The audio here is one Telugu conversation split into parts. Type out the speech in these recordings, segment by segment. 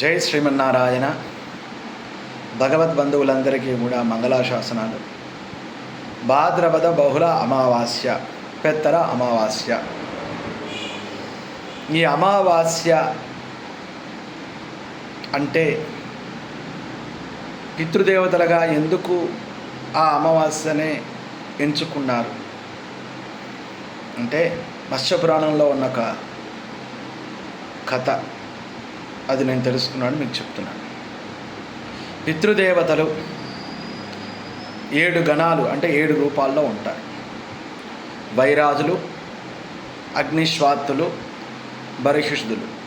జై శ్రీమన్నారాయణ. భగవద్ బంధువులందరికీ కూడా మంగళాశాసనాలు. భాద్రపద బహుళ అమావాస్య పెత్తర అమావాస్య. ఈ అమావాస్య అంటే పితృదేవతలుగా ఎందుకు ఆ అమావాస్యనే ఎంచుకున్నారు? అంటే మత్స్య పురాణంలో ఉన్న ఒక కథ. అది నేను తెలుసుకున్నాను మీకు చెప్తున్నాను. పితృదేవతలు ఏడు గణాలు అంటే ఏడు రూపాల్లో ఉంటారు వైరాజులు అగ్నిశ్వాత్తులు బరిషుషుదులు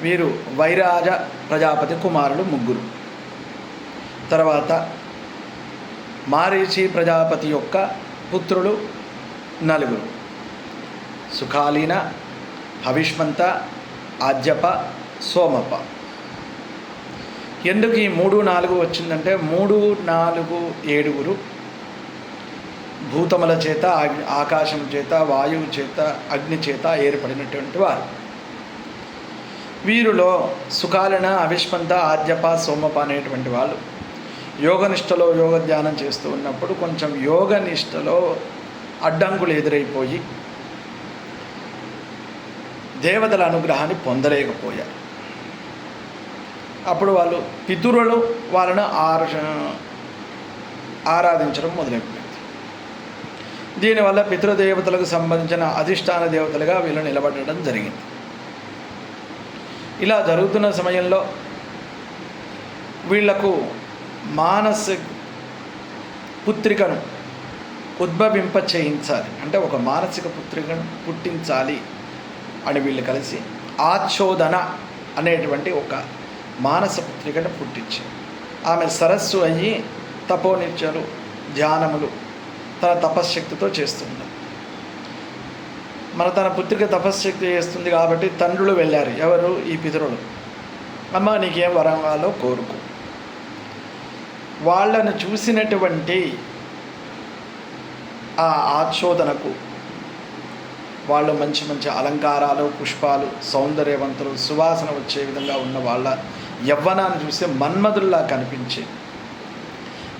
వీరు వైరాజ ప్రజాపతి కుమారులు ముగ్గురు. తర్వాత మారీచి ప్రజాపతి యొక్క పుత్రులు నలుగురు. సుఖాలీన హవిష్మంత ఆజ్యప సోమప. ఎందుకు ఈ మూడు నాలుగు వచ్చిందంటే మూడు నాలుగు ఏడుగురు భూతముల చేత ఆకాశం చేత వాయువు చేత అగ్ని చేత ఏర్పడినటువంటి వారు. వీరిలో సుఖాలన అవిష్మంత ఆద్యప సోమప అనేటువంటి వాళ్ళు యోగనిష్టలో యోగ ధ్యానం చేస్తూ ఉన్నప్పుడు కొంచెం యోగనిష్టలో అడ్డంకులు ఎదురైపోయి దేవతల అనుగ్రహాన్ని పొందలేకపోయారు అప్పుడు వాళ్ళు పితురులు వాళ్ళను ఆర ఆరాధించడం మొదలైపోయింది. దీనివల్ల పితృదేవతలకు సంబంధించిన అధిష్టాన దేవతలుగా వీళ్ళు నిలబడడం జరిగింది. ఇలా జరుగుతున్న సమయంలో వీళ్ళకు మానస పుత్రికను ఉద్భవింప చేయించాలి అంటే ఒక మానసిక పుత్రికను పుట్టించాలి. అని వీళ్ళు కలిసి ఆచోదన అనేటువంటి ఒక మానస పుత్రికను పుట్టించి ఆమె సరస్సు అయ్యి తపోనిత్యాలు ధ్యానములు తన తపశ్శక్తితో చేస్తుంది మన తన పుత్రిక తపశ్శక్తి చేస్తుంది కాబట్టి తండ్రులు వెళ్ళారు. ఎవరు? ఈ పితరులు. అమ్మ నీకేం వరం కావాలో కోరుకో. వాళ్ళను చూసినటువంటి ఆ ఆచోదనకు వాళ్ళు మంచి మంచి అలంకారాలు పుష్పాలు సౌందర్యవంతులు సువాసన వచ్చే విధంగా ఉన్న వాళ్ళ యవ్వనాన్ని చూస్తే మన్మధుల్లా కనిపించే.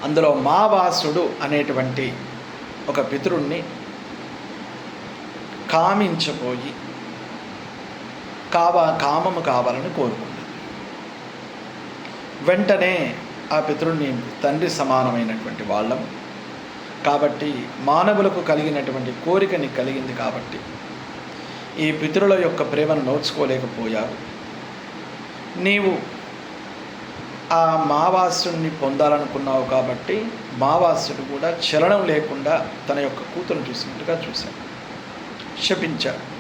అందులో మావాసుడు అనేటువంటి ఒక పితరుణ్ణి కామించబోయి కావా కామము కావాలని కోరుకుంటుంది. వెంటనే ఆ పితరుణ్ణి తండ్రి సమానమైనటువంటి వాళ్ళం. కాబట్టి మానవులకు కలిగినటువంటి కోరికని కలిగింది కాబట్టి ఈ పితరుల యొక్క ప్రేమను నోచుకోలేకపోయారు నీవు ఆ మావాసుడిని పొందాలనుకున్నావు కాబట్టి మావాసుడు కూడా చలనం లేకుండా తన యొక్క కూతురు చూసినట్టుగా చూశాడు. శపించాడు.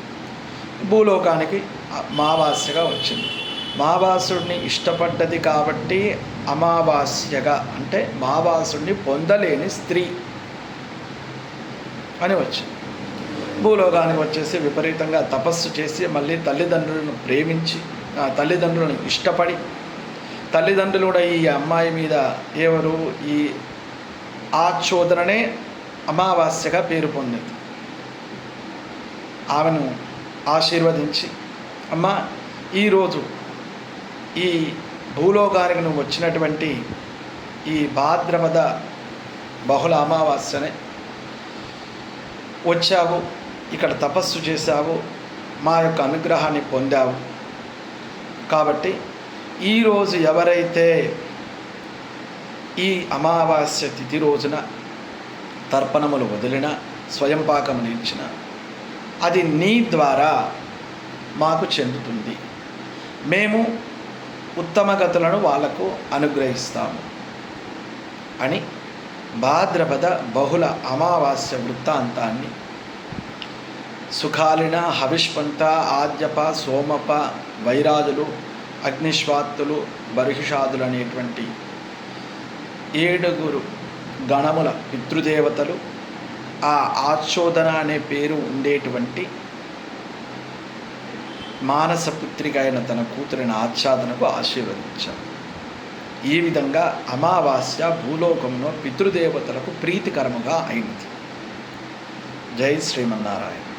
భూలోకానికి మావాస్యగా వచ్చింది. మావాసుడిని ఇష్టపడ్డది కాబట్టి అమావాస్యగా అంటే మావాసుడిని పొందలేని స్త్రీ. అని వచ్చింది. భూలోకానికి వచ్చేసి విపరీతంగా తపస్సు చేసి మళ్ళీ తల్లిదండ్రులను ప్రేమించి ఆ తల్లిదండ్రులను ఇష్టపడి తల్లిదండ్రులు కూడా ఈ అమ్మాయి మీద ఎవరు ఈ ఆచోదననే అమావాస్యగా పేరు పొందింది. ఆమెను ఆశీర్వదించి అమ్మ ఈరోజు ఈ భూలోకానికి నువ్వు వచ్చినటువంటి ఈ భాద్రపద బహుళ అమావాస్యనే వచ్చావు ఇక్కడ తపస్సు చేశావు మా యొక్క అనుగ్రహాన్ని పొందావు. కాబట్టి ఈరోజు ఎవరైతే ఈ అమావాస్య తిథి రోజున తర్పణములు వదిలిన స్వయంపాకం నిలిచిన అది నీ ద్వారా మాకు చెందుతుంది. మేము ఉత్తమ గతులను వాళ్ళకు అనుగ్రహిస్తాము అని భాద్రపద బహుళ అమావాస్య వృత్తాంతాన్ని. సుఖాలిన హవిష్పంత ఆద్యప సోమప వైరాజులు అగ్నిశ్వాత్తులు బర్హిషాదులు అనేటువంటి ఏడుగురు గణముల పితృదేవతలు ఆ ఆచోదన అనే పేరు ఉండేటువంటి మానసపుత్రిక అయిన తన కూతురిన ఆచ్ఛాదనకు ఆశీర్వదించారు. ఈ విధంగా అమావాస్య భూలోకంలో పితృదేవతలకు ప్రీతికరముగా అయినది. జై శ్రీమన్నారాయణ.